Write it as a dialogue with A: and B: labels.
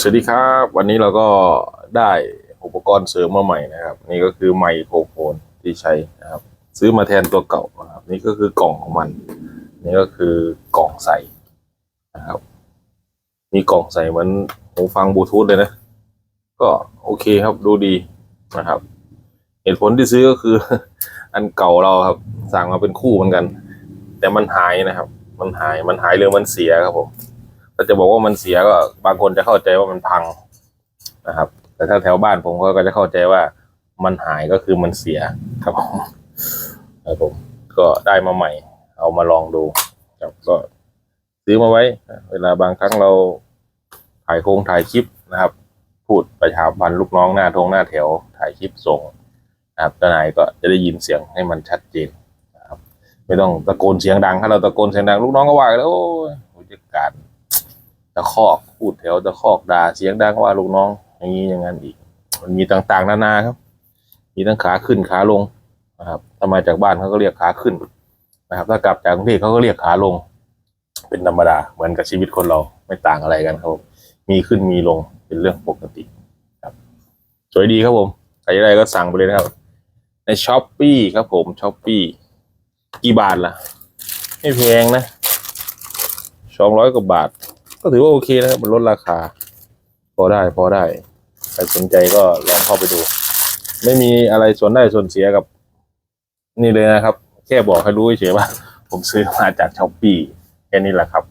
A: สวัสดีครับ วันนี้เราก็ได้อุปกรณ์เสริมมาใหม่นะครับ นี่ก็คือไมโครโฟนที่ใช้นะครับ ซื้อมาแทนตัวเก่านะครับ นี่ก็คือกล่องของมัน นี่ก็คือกล่องใส่นะครับ มีกล่องใส่เหมือนหูฟังบลูทูธเลยนะ ก็โอเคครับดูดีนะครับ เหตุผลที่ซื้อก็คือ อันเก่าเราครับ สั่งมาเป็นคู่เหมือนกัน แต่มันหายนะครับ มันหายมันหายหรือมันเสียครับผม ถ้าจะบอกว่ามันเสียก็บางคนจะเข้าใจว่ามันพังนะครับ แต่ถ้าแถวบ้านผมก็จะเข้าใจว่ามันหายก็คือมันเสียครับผมครับผมก็ได้มาใหม่ เอามาลองดูครับก็ซื้อมาไว้ เวลาบางครั้งเราถ่ายโครงถ่ายคลิปนะครับ พูดประชาพันธ์ลูกน้องหน้าทงหน้าแถวถ่ายคลิปส่งนะครับเจ้านายก็จะได้ยินเสียงให้มันชัดเจนนะครับ ไม่ต้องตะโกนเสียงดัง ถ้าเราตะโกนเสียงดังลูกน้องก็ว่าแล้วโอ้ยผู้จัดการ ตะคอกพูดแถวตะคอกด่าเสียงดังว่าลูกน้องอย่างนี้อย่างนั้นอีก มันมีต่างๆนานาครับ มีทั้งขาขึ้นขาลงนะครับถ้ามาจากบ้านเขาก็เรียกขาขึ้นนะครับ ถ้ากลับจากกรุงเทพเขาก็เรียกขาลง เป็นธรรมดาเหมือนกับชีวิตคนเราไม่ต่างอะไรกันครับมีขึ้นมีลงเป็นเรื่องปกติครับ สวยดีครับผมใครจะได้ก็สั่งไปเลยนะครับ ในช้อปปี้ครับผมช้อปปี้กี่บาทล่ะ ไม่แพงนะสองร้อยกว่าบาท ก็ถือว่าโอเคนะครับ มันลดราคา พอได้พอได้ ใครสนใจก็ลองเข้าไปดู ไม่มีอะไรส่วนได้ส่วนเสียกับ นี่เลยนะครับ แค่บอกให้รู้เฉยๆว่า ผมซื้อมาจากช้อปปี้แค่นี้แหละครับ